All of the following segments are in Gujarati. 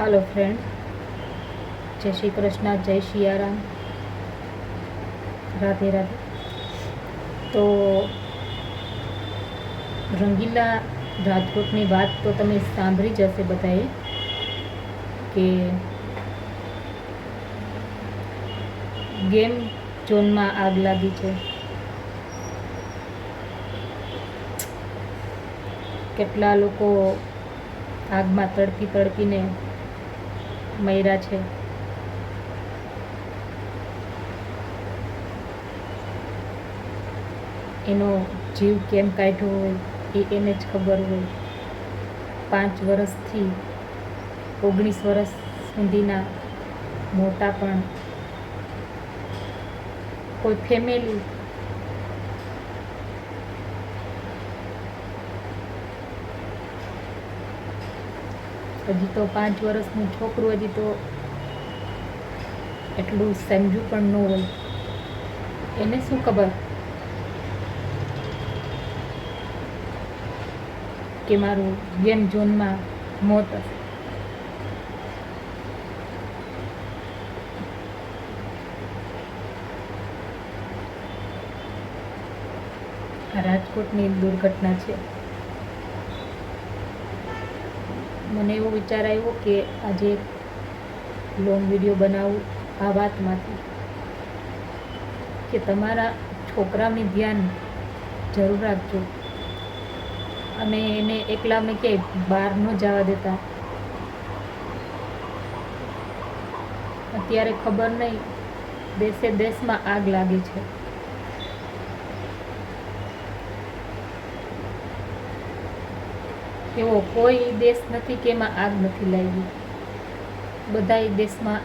હાલો ફ્રેન્ડ જય શ્રી કૃષ્ણ, જય શિયારામ રાધે રાધે. તો રંગીલા રાજકોટની વાત તો તમે સાંભળી જ હશે બધાએ, કે ગેમ ઝોનમાં આગ લાગી છે. કેટલા લોકો આગમાં તડપી તડપીને મર્યા છે. એનો જીવ કેમ કાઢ્યો હોય એ એને જ ખબર હોય. પાંચ વર્ષથી ઓગણીસ વર્ષ સુધીના મોટા પણ કોઈ ફેમિલી હજી તો પાંચ વર્ષનું છોકરું હજી તો એટલું સમજ્યું પણ ન હોય. એને શું ખબર? કે મારું ગેમ ઝોનમાં મોત હશે. રાજકોટની દુર્ઘટના છે. મને એવો વિચાર આવ્યો કે આજે લોંગ વીડિયો બનાવું આ વાતમાંથી, કે તમારા છોકરાને ધ્યાન જરૂર રાખજો. અને એને એકલા મેં ક્યાંય બહાર ન જવા દેતા. અત્યારે ખબર નહીં દેશે દેશમાં આગ લાગી છે. એવો કોઈ દેશ નથી કે એમાં આગ નથી લાગી. બધા દેશમાં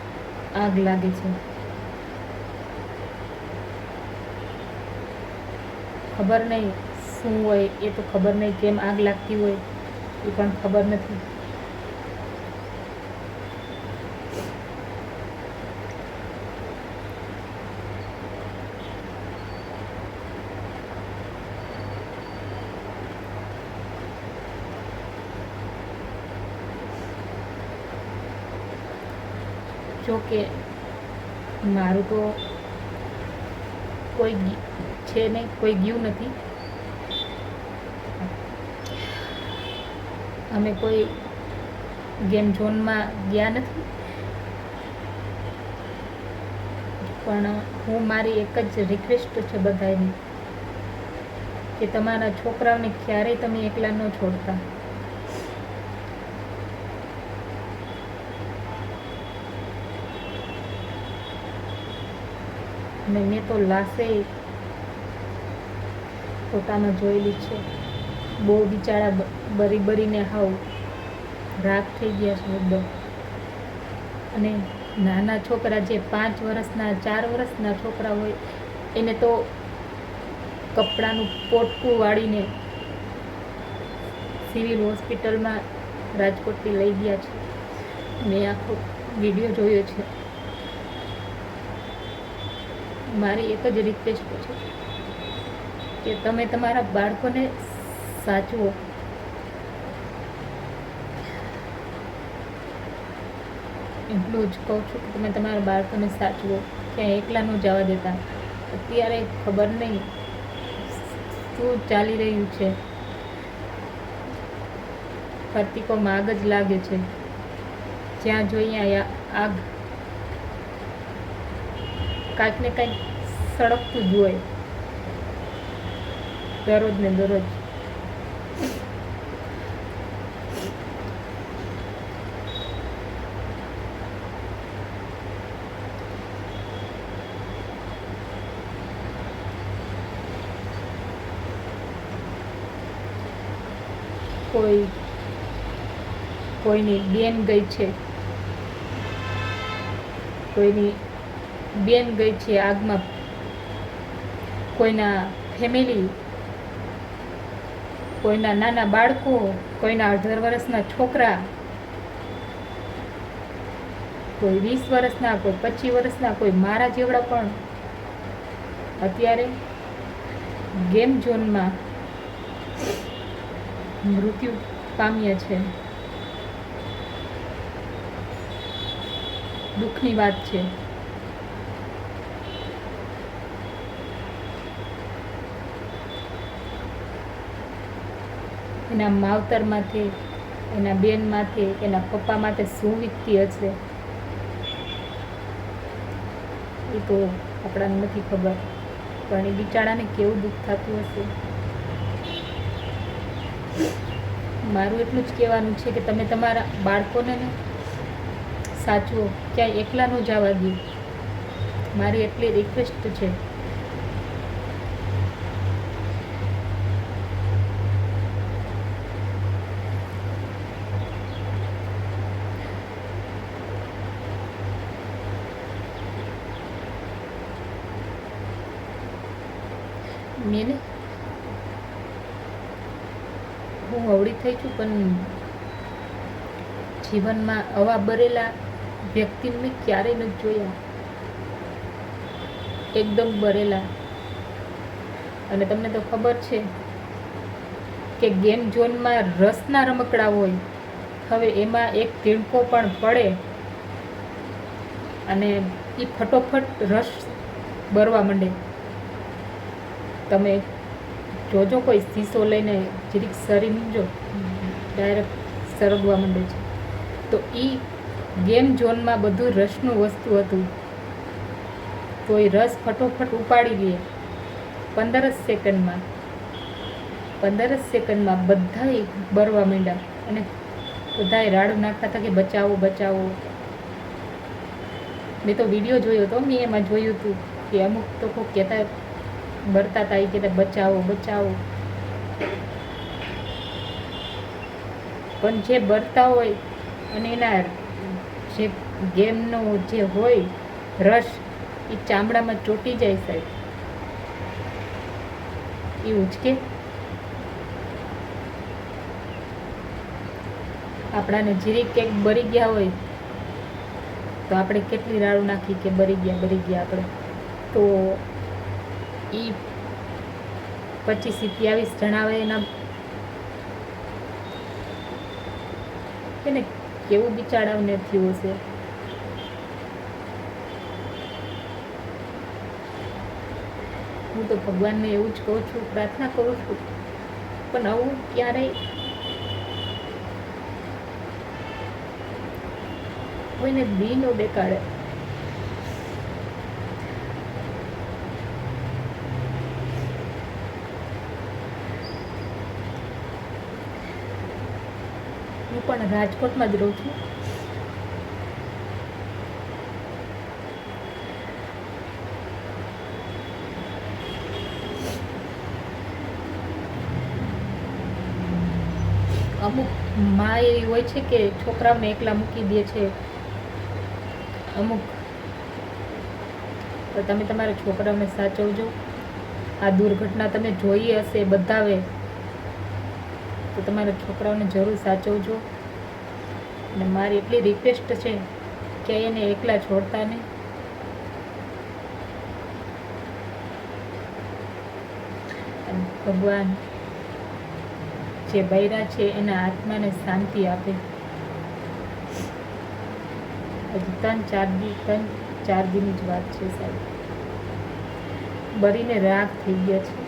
આગ લાગે છે. ખબર નહીં શું હોય એ તો ખબર નહીં કેમ આગ લાગતી હોય એ પણ ખબર નથી. જો કે મારું તો કોઈ છે નહીં, કોઈ ગયું નથી. અમે કોઈ ગેમ ઝોનમાં ગયા નથી. પણ હું મારી એક જ રિક્વેસ્ટ છે બધાની કે તમારા છોકરાઓને ક્યારેય તમે એકલા ન છોડતા. મેં તો લાશે પોતામાં જોયેલી છે. બહુ બિચારા બરી બરીને હાવ રાગ થઈ ગયા છે એકદમ. અને નાના છોકરા જે પાંચ વર્ષના, ચાર વર્ષના છોકરા હોય, એને તો કપડાનું પોટકું વાળીને સિવિલ હોસ્પિટલમાં રાજકોટથી લઈ ગયા છે. મેં આખો વીડિયો જોયો છે. મારી એક જ રિક્વેસ્ટ છે કે તમે તમારા બાળકોને સાચવો. એટલું જ કહું છું કે તમે તમારા બાળકોને સાચવો. ક્યાંય એકલા ન જવા દેતા. અત્યારે ખબર નહીં શું ચાલી રહ્યું છે. પ્રતિકોમાં આગ જ લાગે છે. જ્યાં જોઈએ આગ કાંઈક ને કાંઈક સળગતું જ હોય. દરરોજ ને દરરોજ. કોઈ, કોઈની બેન ગઈ છે. કોઈની બેન ગઈ છે આગમાં. કોઈના ફેમિલી કોઈના નાના બાળકો, કોઈના અઢાર વર્ષના છોકરા, કોઈ વીસ વર્ષના, કોઈ પચીસ વર્ષના, કોઈ મારા જેવડા પણ અત્યારે ગેમ ઝોનમાં મૃત્યુ પામ્યા છે. દુઃખની વાત છે. એના માવતર માથે એના બેન માથે એના પપ્પા માથે શું વીતતી હશે એ તો આપણાને નથી ખબર. પણ એ બિચારાને કેવું દુઃખ થતું હશે? મારું એટલું જ કહેવાનું છે કે તમે તમારા બાળકોને ને સાચવો, ક્યાંય એકલા ન જવા દો મારી એટલી રિક્વેસ્ટ છે મેં હું અવળી થઈ છું, પણ જીવનમાં આવા બરેલા વ્યક્તિને મેં ક્યારેય નથી જોયા. એકદમ બરેલા. અને તમને તો ખબર છે કે ગેમ ઝોનમાં રસના રમકડા હોય, હવે એમાં એક તીણકો પણ પડે અને એ ફટોફટ રસ બરવા માંડે. તમે જોજો કોઈ શીશો લઈને જરીક સરી મૂકજો ડાયરેક્ટ સરગવા માંડે છે. તો એ ગેમ ઝોનમાં બધું રસનું વસ્તુ હતું. તો એ રસ ફટોફટ ઉપાડી લઈએ પંદર જ સેકન્ડમાં. પંદર જ સેકન્ડમાં બધાય બરવા માંડ્યા. અને બધાએ રાડું નાખતા હતા કે બચાવો બચાવો. મેં તો વીડિયો જોયો હતો મેં એમાં જોયું હતું કે અમુક કોઈ કહેતા બરતા હતા એ કહેતા બચાવો બચાવો. પણ જે બરતા હોય અને એના જે ગેમનો જે હોય રસ એ ચામડામાં ચોંટી જાય સાહેબ. એ ઉચકે આપણાને જીરી કેક બરી ગયા હોય તો આપણે કેટલી રાડું નાખી કે બરી ગયા બરી ગયા આપણે. તો એ પચીસ સત્યાવીસ જણાવે એના એને કેવું બિચારાવને થયું હશે? હું તો ભગવાનને એવું જ કહું છું, પ્રાર્થના કરું છું, પણ આવું ક્યારેય કોઈને બી નો દેખાડે હું પણ રાજકોટમાં જ રહું છું. અમુક મા એવી હોય છે કે છોકરાઓને એકલા મૂકી દે છે. અમુક. તો તમે તમારા છોકરાઓને સાચવજો. આ દુર્ઘટના તમે જોઈ હશે બધાવે. તો તમારા છોકરાઓને જરૂર સાચવજો. અને મારી એટલી રિક્વેસ્ટ છે કે એને એકલા છોડતા નહીં. ભગવાન જે બૈરા છે એના આત્માને શાંતિ આપે. હજી ત્રણ ચાર દી, ત્રણ ચાર દીની જ વાત છે સાહેબ. બરીને રાગ થઈ ગયા છે.